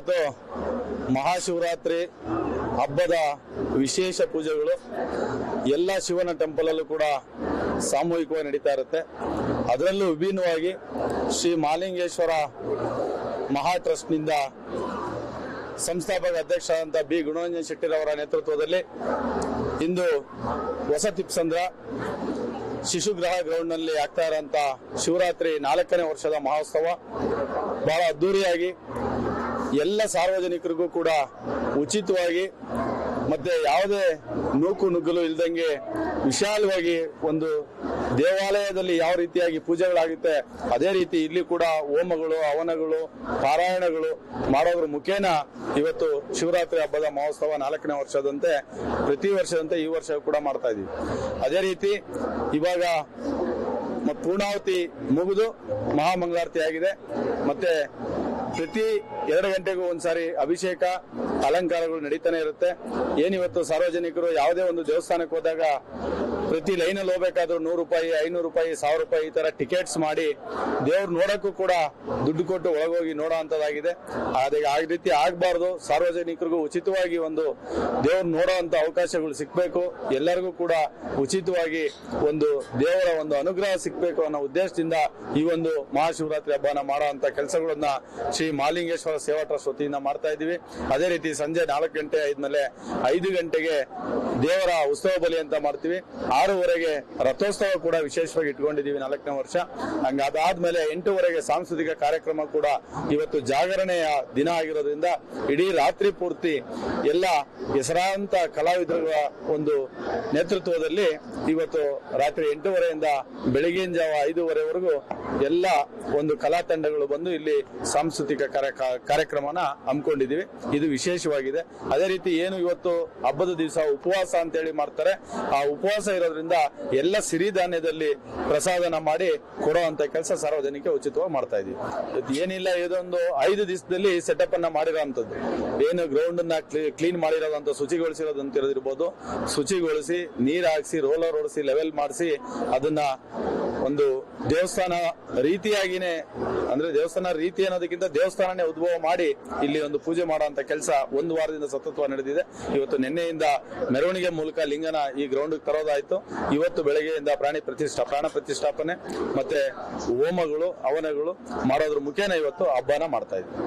ಏನಿವತ್ತು ಮಹಾಶಿವರಾತ್ರಿ ಹಬ್ಬದ ವಿಶೇಷ ಪೂಜೆಗಳು ಎಲ್ಲ ಶಿವನ ಟೆಂಪಲಲ್ಲೂ ಕೂಡ ಸಾಮೂಹಿಕವಾಗಿ ನಡೀತಾ ಇರುತ್ತೆ. ಅದರಲ್ಲೂ ವಿಭಿನ್ನವಾಗಿ ಶ್ರೀ ಮಾಲಿಂಗೇಶ್ವರ ಮಹಾ ಟ್ರಸ್ಟ್ನಿಂದ ಸಂಸ್ಥಾಪಕ ಅಧ್ಯಕ್ಷರಾದಂಥ ಬಿ. ಗುಣರಂಜನ್ ಶೆಟ್ಟಿರವರ ನೇತೃತ್ವದಲ್ಲಿ ಇಂದು ಹೊಸ ತಿಪ್ಸಂದ್ರ ಶಿಶುಗ್ರಹ ಗ್ರೌಂಡ್ನಲ್ಲಿ ಆಗ್ತಾ ಇರೋಂಥ ಶಿವರಾತ್ರಿ ನಾಲ್ಕನೇ ವರ್ಷದ ಮಹೋತ್ಸವ ಬಹಳ ಅದ್ದೂರಿಯಾಗಿ ಎಲ್ಲ ಸಾರ್ವಜನಿಕರಿಗೂ ಕೂಡ ಉಚಿತವಾಗಿ ಮತ್ತೆ ಯಾವುದೇ ನೂಕು ನುಗ್ಗಲು ಇಲ್ದಂಗೆ ವಿಶಾಲವಾಗಿ ಒಂದು ದೇವಾಲಯದಲ್ಲಿ ಯಾವ ರೀತಿಯಾಗಿ ಪೂಜೆಗಳಾಗುತ್ತೆ, ಅದೇ ರೀತಿ ಇಲ್ಲಿ ಕೂಡ ಹೋಮಗಳು, ಹವನಗಳು, ಪಾರಾಯಣಗಳು ಮಾಡೋದ್ರ ಮುಖೇನ ಇವತ್ತು ಶಿವರಾತ್ರಿ ಹಬ್ಬದ ಮಹೋತ್ಸವ ನಾಲ್ಕನೇ ವರ್ಷದಂತೆ, ಪ್ರತಿ ವರ್ಷದಂತೆ ಈ ವರ್ಷ ಕೂಡ ಮಾಡ್ತಾ ಇದೀವಿ. ಅದೇ ರೀತಿ ಇವಾಗ ಪೂರ್ಣಾವತಿ ಮುಗಿದು ಮಹಾಮಂಗಳಾರತಿ ಆಗಿದೆ. ಮತ್ತೆ ಪ್ರತಿ ಎರಡು ಗಂಟೆಗೂ ಒಂದ್ಸಾರಿ ಅಭಿಷೇಕ ಅಲಂಕಾರಗಳು ನಡೀತಾನೆ ಇರುತ್ತೆ. ಏನಿವತ್ತು ಸಾರ್ವಜನಿಕರು ಯಾವುದೇ ಒಂದು ದೇವಸ್ಥಾನಕ್ಕೆ ಹೋದಾಗ ಪ್ರತಿ ಲೈನಲ್ಲಿ ಹೋಗ್ಬೇಕಾದ್ರೂ ನೂರು ರೂಪಾಯಿ, ಐನೂರು ರೂಪಾಯಿ, ಸಾವಿರ ರೂಪಾಯಿ ಈ ತರ ಟಿಕೆಟ್ಸ್ ಮಾಡಿ ದೇವ್ರು ನೋಡಕ್ಕೂ ಕೂಡ ದುಡ್ಡು ಕೊಟ್ಟು ಒಳಗೋಗಿ ನೋಡೋ ಅಂತದಾಗಿದೆ ಅದೇ ಆ ರೀತಿ ಆಗಬಾರ್ದು. ಸಾರ್ವಜನಿಕರಿಗೂ ಉಚಿತವಾಗಿ ಒಂದು ದೇವ್ರು ನೋಡೋ ಅವಕಾಶಗಳು ಸಿಗ್ಬೇಕು. ಎಲ್ಲರಿಗೂ ಕೂಡ ಉಚಿತವಾಗಿ ಒಂದು ದೇವರ ಒಂದು ಅನುಗ್ರಹ ಸಿಗ್ಬೇಕು ಅನ್ನೋ ಉದ್ದೇಶದಿಂದ ಈ ಒಂದು ಮಹಾಶಿವರಾತ್ರಿ ಹಬ್ಬನ ಮಾಡೋ ಅಂತ ಕೆಲಸಗಳನ್ನ ಶ್ರೀ ಮಾಲಿಂಗೇಶ್ವರ ಸೇವಾ ಟ್ರಸ್ಟ್ ವತಿಯಿಂದ ಮಾಡ್ತಾ ಇದೀವಿ ಅದೇ ರೀತಿ ಸಂಜೆ ನಾಲ್ಕು ಗಂಟೆ ಆದ್ಮೇಲೆ ಐದು ಗಂಟೆಗೆ ದೇವರ ಉತ್ಸವ ಬಲಿ ಅಂತ ಮಾಡ್ತೀವಿ. ಆರೂವರೆಗೆ ರಥೋತ್ಸವ ಕೂಡ ವಿಶೇಷವಾಗಿ ಇಟ್ಕೊಂಡಿದ್ದೀವಿ ನಾಲ್ಕನೇ ವರ್ಷ. ಹಂಗ ಅದಾದ್ಮೇಲೆ ಎಂಟೂವರೆಗೆ ಸಾಂಸ್ಕೃತಿಕ ಕಾರ್ಯಕ್ರಮ ಕೂಡ ಇವತ್ತು ಜಾಗರಣೆಯ ದಿನ ಆಗಿರೋದ್ರಿಂದ ಇಡೀ ರಾತ್ರಿ ಪೂರ್ತಿ ಎಲ್ಲ ಹೆಸರಾಂತ ಕಲಾವಿದರ ಒಂದು ನೇತೃತ್ವದಲ್ಲಿ ಇವತ್ತು ರಾತ್ರಿ ಎಂಟೂವರೆಯಿಂದ ಬೆಳಗಿನ ಜಾವ ಐದೂವರೆವರೆಗೂ ಎಲ್ಲ ಒಂದು ಕಲಾ ತಂಡಗಳು ಬಂದು ಇಲ್ಲಿ ಸಾಂಸ್ಕೃತಿಕ ಕಾರ್ಯ- ಕಾರ್ಯಕ್ರಮನ ಹಮ್ಮಿಕೊಂಡಿದ್ದೀವಿ. ಇದು ವಿಶೇಷವಾಗಿದೆ. ಅದೇ ರೀತಿ ಏನು ಇವತ್ತು ಹಬ್ಬದ ದಿವಸ ಉಪವಾಸ ಅಂತೇಳಿ ಮಾಡ್ತಾರೆ. ಆ ಉಪವಾಸ ಇರೋದ್ರಿಂದ ಎಲ್ಲ ಸಿರಿಧಾನ್ಯದಲ್ಲಿ ಪ್ರಸಾದನ ಮಾಡಿ ಕೊಡುವಂತ ಕೆಲಸ ಸಾರ್ವಜನಿಕ ಉಚಿತವಾಗಿ ಮಾಡ್ತಾ ಇದೀವಿ ಇದು ಏನಿಲ್ಲ, ಇದೊಂದು ಐದು ದಿವಸದಲ್ಲಿ ಸೆಟಪ್ ಅನ್ನ ಮಾಡಿರೋಂಥದ್ದು. ಏನು ಗ್ರೌಂಡ್ ಅನ್ನ ಕ್ಲೀನ್ ಮಾಡಿರೋದಂತ ಶುಚಿಗೊಳಿಸಿರೋದು ಅಂತ ಇರೋದಿರ್ಬೋದು. ಶುಚಿಗೊಳಿಸಿ ನೀರ್ ಹಾಕ್ಸಿ ರೋಲರ್ ಓಡಿಸಿ ಲೆವೆಲ್ ಮಾಡಿಸಿ, ಅದನ್ನ ಒಂದು ದೇವಸ್ಥಾನ ರೀತಿಯಾಗಿನೇ, ಅಂದ್ರೆ ದೇವಸ್ಥಾನ ರೀತಿ ಅನ್ನೋದಕ್ಕಿಂತ ದೇವಸ್ಥಾನನೇ ಉದ್ಭವ ಮಾಡಿ ಇಲ್ಲಿ ಒಂದು ಪೂಜೆ ಮಾಡುವಂತ ಕೆಲಸ ಒಂದು ವಾರದಿಂದ ಸತತವಾಗಿ ನಡೆದಿದೆ. ಇವತ್ತು ನಿನ್ನೆಯಿಂದ ಮೆರವಣಿಗೆ ಮೂಲಕ ಲಿಂಗನ ಈ ಗ್ರೌಂಡ್ ತರೋದಾಯ್ತು. ಇವತ್ತು ಬೆಳಗ್ಗೆಯಿಂದ ಪ್ರಾಣಿ ಪ್ರತಿಷ್ಠಾ, ಪ್ರಾಣ ಪ್ರತಿಷ್ಠಾಪನೆ, ಮತ್ತೆ ಹೋಮಗಳು ಅವನಗಳು ಮಾಡೋದ್ರ ಮುಖೇನ ಇವತ್ತು ಹಬ್ಬನ ಮಾಡ್ತಾ ಇದ್ವಿ.